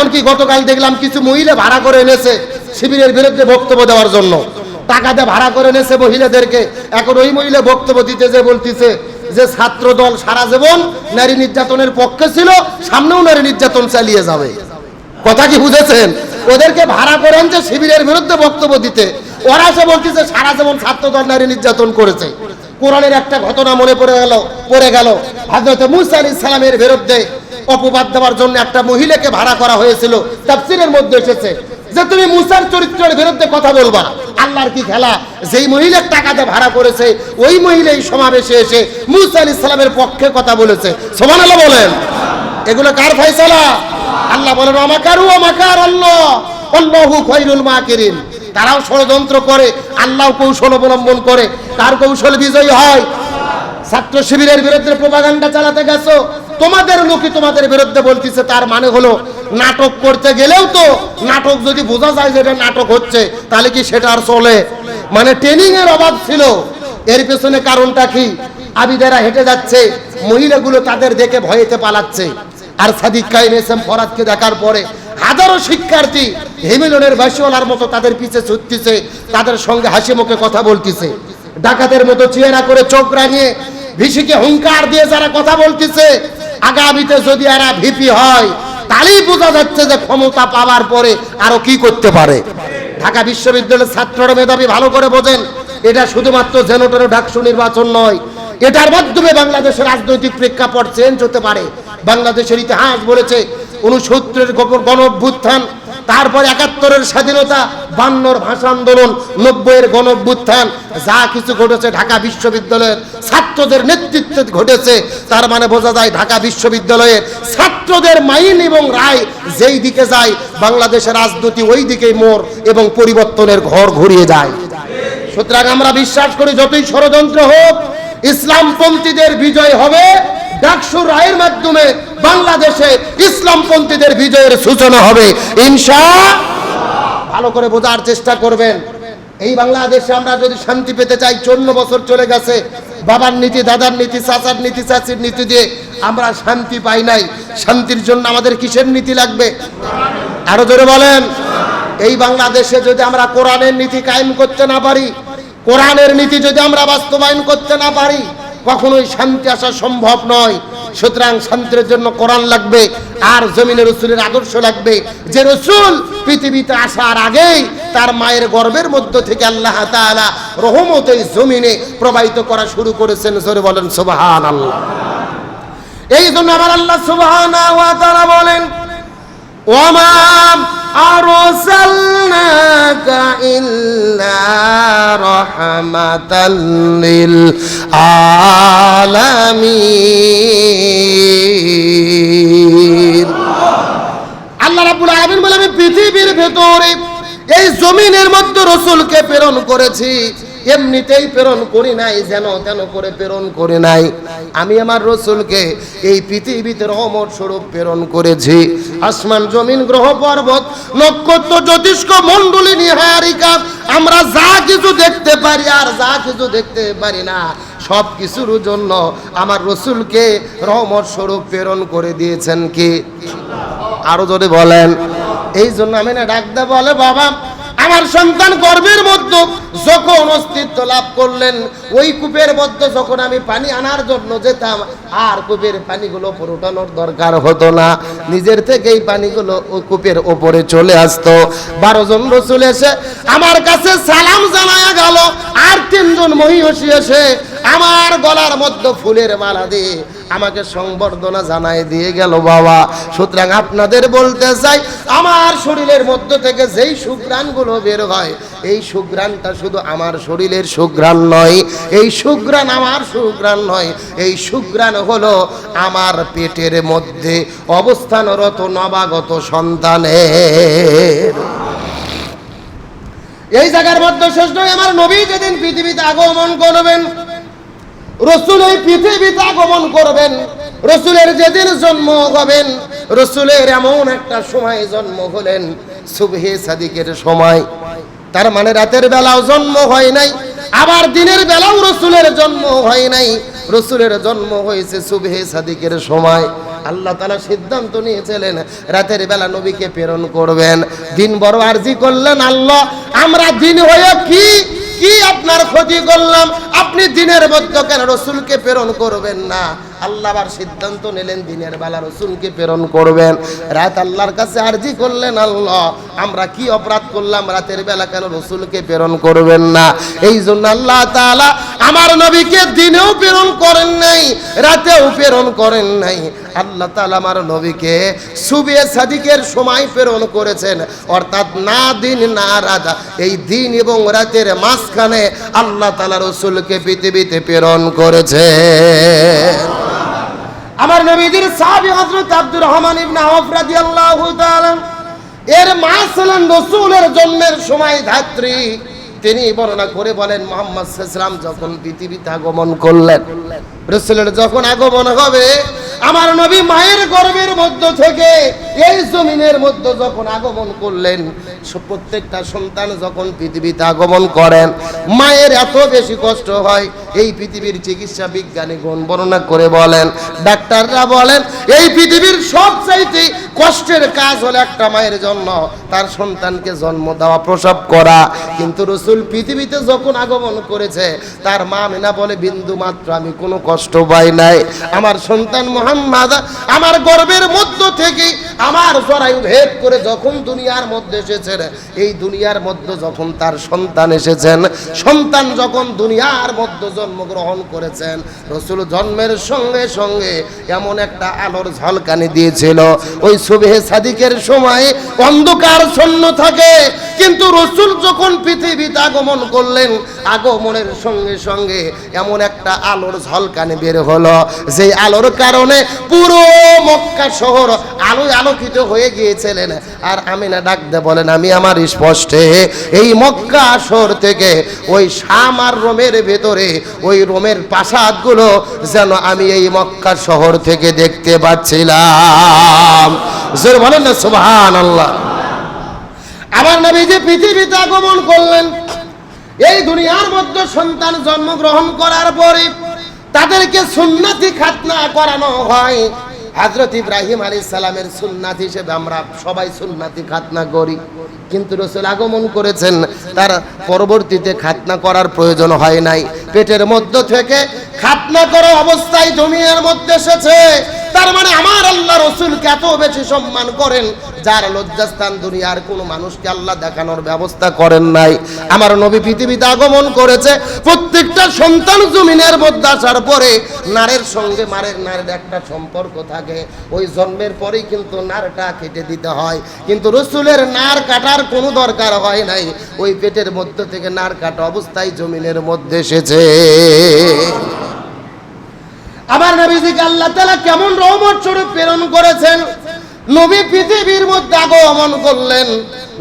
এমনকি গতকাল দেখলাম কিছু মহিলা ভাড়া করে এনেছে শিবিরের বিরুদ্ধে বক্তব্য দেওয়ার জন্য। টাকা দিয়ে ভাড়া করে এনেছে মহিলাদেরকে। এখন ওই মহিলা বক্তব্য দিতে যে বলতিছে যে ছাত্র দল সারা জীবন নারী নির্যাতনের পক্ষে ছিল, সামনেও নারী নির্যাতন চালিয়ে যাবে। কথা কি বুঝেছেন? ওদেরকে ভাড়া করেন যে শিবিরের বিরুদ্ধে বক্তব্য দিতে। ওরা সে বলতেছে, সারা জীবন ছাত্র দল নারী নির্যাতন করেছে। কোরআনের একটা ঘটনা মনে পড়ে গেল পড়ে গেল। হযরত মুসা আলাইহিস সালামের বিরুদ্ধে অপবাদ দেওয়ার জন্য একটা মহিলাকে ভাড়া করা হয়েছিল, তাফসীরের মধ্যে এসেছে যে তুমি মুসার চরিত্রের বিরুদ্ধে কথা বলবা। আল্লাহর কি খেলা? যেই মহিলার টাকাতে ভাড়া করেছে, ওই মহিলা এই সমাবেশে এসে মুসা আলাইহিস সালামের পক্ষে কথা বলেছে। সুবহানাল্লাহ বলেন। এগুলো কার ফয়সালা? আল্লাহ বলেন, আমাকারু আমাকার আল্লাহ আল্লাহু খায়রুল মাকিরিন। তারাও ষড়যন্ত্র করে আল্লাহ কৌশল অবলম্বন করে, তার কৌশল বিজয়ী হয়। ছাত্র শিবিরের বিরুদ্ধে প্রপাগান্ডা চালাতে গেছো তোমাদের লোকই তোমাদের বিরুদ্ধে বলতেছে, তার মানে হলো নাটক করতে গেলেও তো নাটক যদি বোঝা যায় যে এটা নাটক হচ্ছে, তাহলে কি সেটা আর চলে? মানে ট্রেনিং এর অভাব ছিল। এর পেছনে কারণটা কি? আবিদারা হেঁটে যাচ্ছে, মহিলাগুলো তাদের দেখে ভয়েতে পালাচ্ছে। আর সাদিক কাইম এস এম ফরাদকে দেখার পরে হাজারো শিক্ষার্থী হেমিলনের বাসিওয়ালার মতো তাদের পিছে ছুটতেছে, তাদের সঙ্গে হাসি মুখে কথা বলতেছে। ডাকাতের মতো চেহারা করে চোখ রাঙিয়ে, ভিসিকে হুঙ্কার দিয়ে যারা কথা বলতেছে আগামীতে যদি এরা ভিপি হয়, তাহলেই বোঝা যাচ্ছে যে ক্ষমতা পাওয়ার পরে আরও কি করতে পারে। ঢাকা বিশ্ববিদ্যালয়ের ছাত্ররা মেধাবী ভালো করে বোঝেন, এটা শুধুমাত্র জেনোটেরো ডাকসু নির্বাচন নয়, এটার মাধ্যমে বাংলাদেশের রাজনৈতিক প্রেক্ষাপট চেঞ্জ হতে পারে। বাংলাদেশের ইতিহাস বলেছে উনসত্তরের গণ অভ্যুত্থান তারপর একাত্তরের স্বাধীনতা, বান্নর ভাষা আন্দোলন, নব্বইয়ের গণ অভ্যুত্থান যা কিছু ঘটেছে ঢাকা বিশ্ববিদ্যালয়ের ছাত্রদের নেতৃত্বে ঘটেছে, তার মানে বোঝা যায় ঢাকা বিশ্ববিদ্যালয়ের ছাত্রদের মাইন এবং রায় যেই দিকে যায়, বাংলাদেশের রাজনীতি ওই দিকেই মোড় এবং পরিবর্তনের ঘর ঘুরিয়ে যায়। সুতরাং আমরা বিশ্বাস করি যতই ষড়যন্ত্র হোক, ইসলামপন্থীদের বিজয় হবে ডাকসুর রায়ের মাধ্যমে বাংলাদেশে ইসলামপন্থীদের বিজয়ের সূচনা হবে। ইনশা ভালো করে বোঝার চেষ্টা করবেন। এই বাংলাদেশে আমরা যদি শান্তি পেতে চাই চন্ন বছর চলে গেছে। বাবার নীতি, দাদার নীতি, চাচার নীতি, চাচির নীতি দিয়ে আমরা শান্তি পাই নাই। শান্তির জন্য আমাদের কিসের নীতি লাগবে? আরও জোরে বলেন। এই বাংলাদেশে যদি আমরা কোরআনের নীতি কায়েম করতে না পারি, কোরআনের নীতি যদি আমরা বাস্তবায়ন করতে না পারি কখনোই শান্তি আসা সম্ভব নয়। সুতরাং শান্তির জন্য কোরআন লাগবে, আর জমিনের রসুলের আদর্শ লাগবে। যে রসুল পৃথিবীতে আসার আগেই তার মায়ের গর্ভের মধ্য থেকে আল্লাহ তাআলা রহমত জমিনে প্রবাহিত করা শুরু করেছেন। জোরে বলেন সুবহান আল্লাহ এই জন্য আমার আল্লাহ সুবহান বলেন ওমা أرسلناك إلا رحمة للعالمين আল্লাহ রাব্বুল আলামিন বলে আমি পৃথিবীর ভেতরে এই জমিনের মধ্যে রসুলকে প্রেরণ করেছি এমনিতেই প্রেরণ করি নাই, যেন তেন করে প্রেরণ করি নাই। আমি আমার রসুলকে এই পৃথিবীতে রহমত স্বরূপ প্রেরণ করেছি। আসমান, জমিন, গ্রহ, পর্বত, নক্ষত্র জ্যোতিষ্ক মণ্ডলী, নিহারিকা, আমরা যা কিছু দেখতে পারি আর যা কিছু দেখতে পারি না, সব কিছুর জন্য আমার রসুলকে রহমত স্বরূপ প্রেরণ করে দিয়েছেন কি? আরও যদি বলেন। এই জন্য আমি না ডাকতে বলে, বাবা আমার সন্তান গর্বের মধ্যে যখন অস্তিত্ব লাভ করলেন, ওই কূপের মধ্যে যখন আমি পানি আনার জন্য যেতাম, আর কূপের পানিগুলো পুরোটানোর দরকার হতো না। নিজের থেকেই পানিগুলো ওই কূপের ওপরে চলে আসতো। বারো জন রসুল এসে আমার কাছে সালাম জানায়া গেল, আর তিনজন মহিষী এসে আমার গলার মধ্যে ফুলের মালা দিয়ে আমাকে সংবর্ধনা জানাই দিয়ে গেল বাবা। সুতরাং আপনাদের বলতে চাই, আমার শরীরের মধ্য থেকে যেই সুগ্রাণগুলো বের হয়, এই সুগ্রাণটা শুধু আমার শরীরের সুগ্রাণ নয়, এই সুগ্রাণ আমার সুগ্রাণ নয়, এই সুগ্রাণ হলো আমার পেটের মধ্যে অবস্থানরত নবাগত সন্তানের। এই জায়গার মধ্যে শেষ নয়, আমার নবী যেদিন পৃথিবীতে আগমন করবেন রসুল এই পৃথিবীতে আগমন করবেন, রসুলের যেদিন জন্ম হবেন, রসুলের এমন একটা সময় জন্ম হলেন, সুবহে সাদিকের সময়। তার মানে রাতের বেলাও জন্ম হয় নাই, আবার দিনের বেলাও রসুলের জন্ম হয় নাই। রসুলের জন্ম হয়েছে সুবহে সাদিকের সময়। আল্লাহ তালা সিদ্ধান্ত নিয়েছিলেন, রাতের বেলা নবীকে প্রেরণ করবেন। দিন বড় আরজি করলেন আল্লাহ, আমরা দিন হয়ে কি কি আপনার ক্ষতি করলাম? আপনি দিনের মধ্যে কেন রসুলকে প্রেরণ করবেন না? আল্লাহ আবার সিদ্ধান্ত নিলেন, দিনের বেলা রসুলকে প্রেরণ করবেন। রাত আল্লাহর কাছে আরজি করলেন আল্লাহ। আমরা কি অপরাধ করলাম, রাতের বেলা কেন রসুলকে প্রেরণ করবেন না? এই জন্য আল্লাহ তাআলা আমার নবীকে দিনেও প্রেরণ করেন নাই, রাতেও প্রেরণ করেন নাই। আল্লাহ তালা আমার নবীকে সুবে সাদিকের সময় প্রেরণ করেছেন। অর্থাৎ না দিন, না রাত, এই দিন এবং রাতের মাঝখানে আল্লাহ তালা রসুলকে পৃথিবীতে প্রেরণ করেছে আমার নবীদের সাহাবি হযরত আব্দুর রহমান ইবনে আওফ রাদিয়াল্লাহু তাআলা, এর মা ছিলেন রসুলের জন্মের সময় ধাত্রী। তিনি বর্ণনা করে বলেন, মোহাম্মদ সাল্লাম যখন পৃথিবীতে আগমন করলেন, রসুলের যখন আগমন হবে, আমার নবী মায়ের গর্ভের মধ্য থেকে এই জমিনের মধ্যে যখন আগমন করলেন প্রত্যেকটা সন্তান যখন পৃথিবীতে আগমন করেন, মায়ের এত বেশি কষ্ট হয়, এই পৃথিবীর চিকিৎসা বিজ্ঞানীগণ বর্ণনা করে বলেন, ডাক্তাররা বলেন, এই পৃথিবীর সব চাইতে কষ্টের কাজ হলো একটা মায়ের জন্য, তার সন্তানকে জন্ম দেওয়া, প্রসব করা। কিন্তু রসুল পৃথিবীতে যখন আগমন করেছে, তার মা মেনা বলে, বিন্দু মাত্র আমি কোনো কষ্ট পাই নাই। আমার সন্তান মোহাম্মদ, আমার গর্বের মধ্য থেকে আমার জরায়ু ভেদ করে যখন দুনিয়ার মধ্যে এসেছেন, এই দুনিয়ার মধ্যে যখন তার সন্তান এসেছেন, সন্তান যখন দুনিয়ার মধ্যে জন্মগ্রহণ করেছেন, রসুল জন্মের সঙ্গে সঙ্গে এমন একটা আলোর ঝলকানি দিয়েছিল। ওই সুবেহে সাদিকের সময় অন্ধকার শূন্য থাকে, কিন্তু রসুল যখন পৃথিবীতে আগমন করলেন, আগমনের সঙ্গে সঙ্গে এমন একটা আলোর ঝলকানি বের হলো। সেই আলোর কারণে পুরো মক্কা শহর আলোয় আলোকিত হয়ে গিয়েছিলেন। আর আমি না ডাকতে বলেন, আমি আমার স্পষ্টে এই মক্কা শহর থেকে ওই শাম আর রোমের ভেতরে, ওই রোমের প্রাসাদগুলো যেন আমি এই মক্কা শহর থেকে দেখতে পাচ্ছিলাম। জোর বলেন না সুবহান আল্লাহ আমার নবী যে পৃথিবীতে আগমন করলেন। এই দুনিয়ার মধ্যে সন্তান জন্মগ্রহণ করার পরে তাদেরকে সুন্নাতি খাতনা করানো হয়। হজরত ইব্রাহিম আলী সালামের সুন্নাত হিসেবে আমরা সবাই সুন্নাতি খাতনা করি। কিন্তু রসুল আগমন করেছেন, তার পরবর্তীতে খাতনা করার প্রয়োজন হয় নাই। পেটের মধ্য থেকে খাতনা করা অবস্থায় জমিনের মধ্যে এসেছে। তার মানে আমার আল্লাহ রসুলকে এত বেশি সম্মান করেন, যার লজ্জাস্থান দুনিয়ার কোনো মানুষকে আল্লাহ দেখানোর ব্যবস্থা করেন নাই। আমার নবী পৃথিবীতে আগমন করেছে, প্রত্যেকটা সন্তান জমিনের মধ্যে আসার পরে নারের সঙ্গে মারের নারের একটা সম্পর্ক থাকে। ওই জন্মের পরেই কিন্তু নারটা কেটে দিতে হয়। কিন্তু রসুলের নার কাটার কোনো দরকার হয় নাই। ওই পেটের মধ্য থেকে নার কাটা অবস্থায় জমিনের মধ্যে এসেছে। আমার নবীজিকে আল্লাহ তাআলা কেমন রহমত স্বরূপ প্রেরণ করেছেন? নবী পৃথিবীর মধ্যে আগমন করলেন।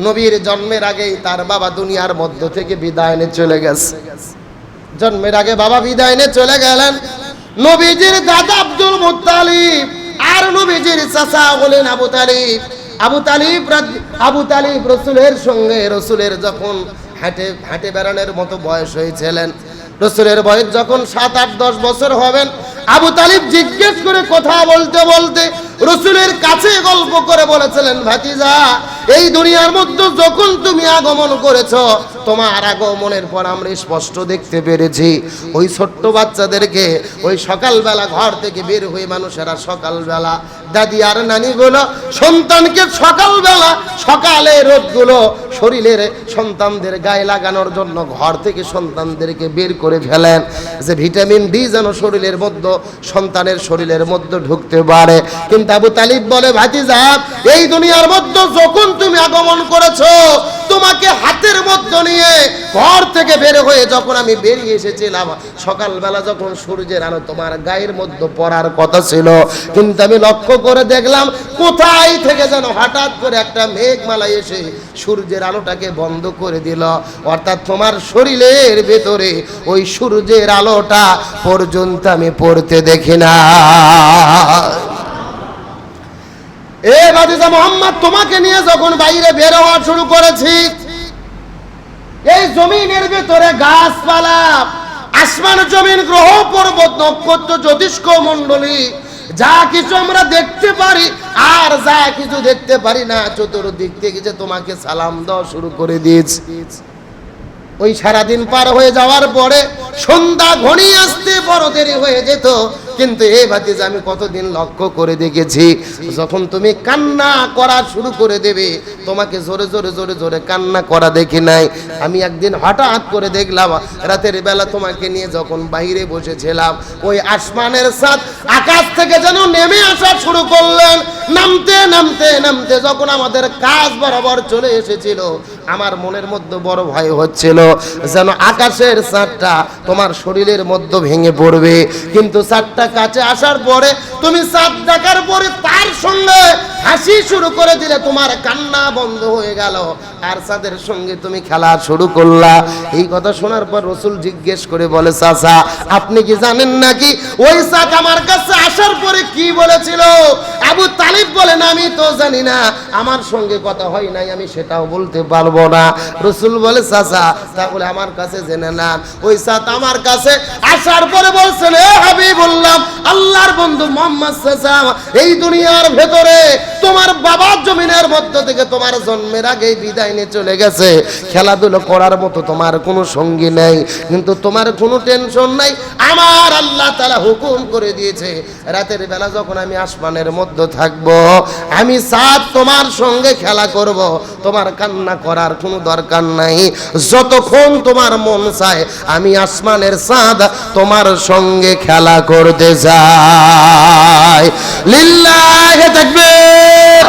নবীর জন্মের আগেই তার বাবা দুনিয়ার মধ্য থেকে বিদায় নিয়ে চলে গেছে। জন্মের আগে বাবা বিদায় নিয়ে চলে গেলেন। নবীজির দাদা আব্দুল মুত্তালিব আর নবীজির চাচা বলেন আবু তালিব। আবু তালিব আবু তালিব রসুলের সঙ্গে, রসুলের যখন হাঁটে হাঁটে বেড়ানোর মতো বয়স হয়েছিলেন, রসুলের বয়স যখন সাত, আট, দশ বছর হবেন আবু তালিব জিজ্ঞেস করে কথা বলতে বলতে রসুলের কাছে গল্প করে বলেছিলেন ভাতিজা এই দুনিয়ার মধ্যে যখন তুমি আগমন করেছ, তোমার আগমনের পর আমরা স্পষ্ট দেখতে পেরেছি। ওই ছোট্ট বাচ্চাদেরকে, ওই সকালবেলা ঘর থেকে বের হয়ে মানুষেরা সকালবেলা, দাদি আর নানিগুলো, সন্তানকে সকালবেলা সকালে রোদগুলো শরীরের সন্তানদের গায়ে লাগানোর জন্য ঘর থেকে সন্তানদেরকে বের করে ফেলেন। যে ভিটামিন ডি যেন শরীরের মধ্যে, সন্তানের শরীরের মধ্যে ঢুকতে পারে। কিন্তু আবু তালিব বলে, ভাতিজা, এই দুনিয়ার মধ্যে যখন তুমি আগমন করেছ, তোমাকে হাতের মধ্যে নিয়ে ঘর থেকে বের হয়ে যখন আমি বেরিয়ে এসেছিলাম, সকালবেলা যখন সূর্যের আলো তোমার গায়ের মধ্যে পড়ার কথা ছিল, কিন্তু আমি লক্ষ্য করে দেখলাম, কোথায় থেকে যেন হঠাৎ করে একটা মেঘমালা এসে সূর্যের আলোটাকে বন্ধ করে দিল। অর্থাৎ তোমার শরীরের ভেতরে ওই সূর্যের আলোটা পর্যন্ত আমি পড়তে দেখি না। এ বাদিজা মোহাম্মদ, তোমাকে নিয়ে যখন বাইরে বের হওয়া শুরু করেছি, এই জমিনের ভেতরে গাছপালা, আসমান জমিন, গ্রহ, পর্বত, নক্ষত্র, জ্যোতিষ্ক, মণ্ডলী, যা কিছু আমরা দেখতে পারি, আর যা কিছু দেখতে পারি না, চতুর্দিক থেকে যে তোমাকে সালাম দেওয়া শুরু করে দিয়েছি। ওই সারাদিন পার হয়ে যাওয়ার পরে সন্ধ্যা ঘনিয়ে আসতে বড় দেরি হয়ে যেত কিন্তু এই ভাতিজা, আমি কতদিন লক্ষ্য করে দেখেছি, যখন তুমি কান্না করা শুরু করে দেবে, তোমাকে জোরে জোরে জোরে জোরে কান্না করা দেখি নাই। আমি একদিন হঠাৎ করে দেখলাম, রাতের বেলা তোমাকে নিয়ে যখন বাইরে বসেছিলাম, ওই আসমানের সাথ আকাশ থেকে যেন নেমে আসা শুরু করলেন। নামতে নামতে নামতে যখন আমাদের কাজ বরাবর চলে এসেছিল, আমার মনের মধ্যে বড় ভয় হচ্ছিল, যেন আকাশের চাঁদটা তোমার শরীরের মধ্যে ভেঙে পড়বে। কিন্তু চাঁদটা কাছে আসার পরে তুমি চাঁদ দেখার পরে তার সঙ্গে হাসি শুরু করে দিলে তোমার কান্না বন্ধ হয়ে গেল। আর চাঁদের সঙ্গে তুমি খেলা শুরু করলা। এই কথা শোনার পর রসুল জিজ্ঞেস করে বলে, চাচা, আপনি কি জানেন নাকি? ওই চাঁদ আমার কাছে আসার পরে কি বলেছিল? আবু তালিব বলেন আমি তো জানি না, আমার সঙ্গে কথা হয় নাই, আমি সেটাও বলতে পারব না। রসুল বলে, চাচা, তাহলে আমার কাছে জেনে না ওই সাত আমার কাছে আসার পরে বলছেন, এ বললাম আল্লাহর বন্ধু মোহাম্মদ চাচা, এই দুনিয়ার ভেতরে তোমার বাবার জমিনের মধ্য থেকে তোমার জন্মের আগেই বিদায় নিয়ে চলে গেছে। খেলাধুলো করার মতো তোমার কোনো সঙ্গী নেই, কিন্তু তোমার কোনো টেনশন নাই। আমার আল্লাহ তারা হুকুম করে দিয়েছে, রাতের বেলা যখন আমি আসমানের মধ্যে থাকব। আমি সাত তোমার সঙ্গে খেলা করব। তোমার কান্না করার কোনো দরকার নাই। যতক্ষণ তোমার মন চায়, আমি আসমানের সাদ তোমার সঙ্গে খেলা করতে যাই। লিল্লাহে তাকবীর।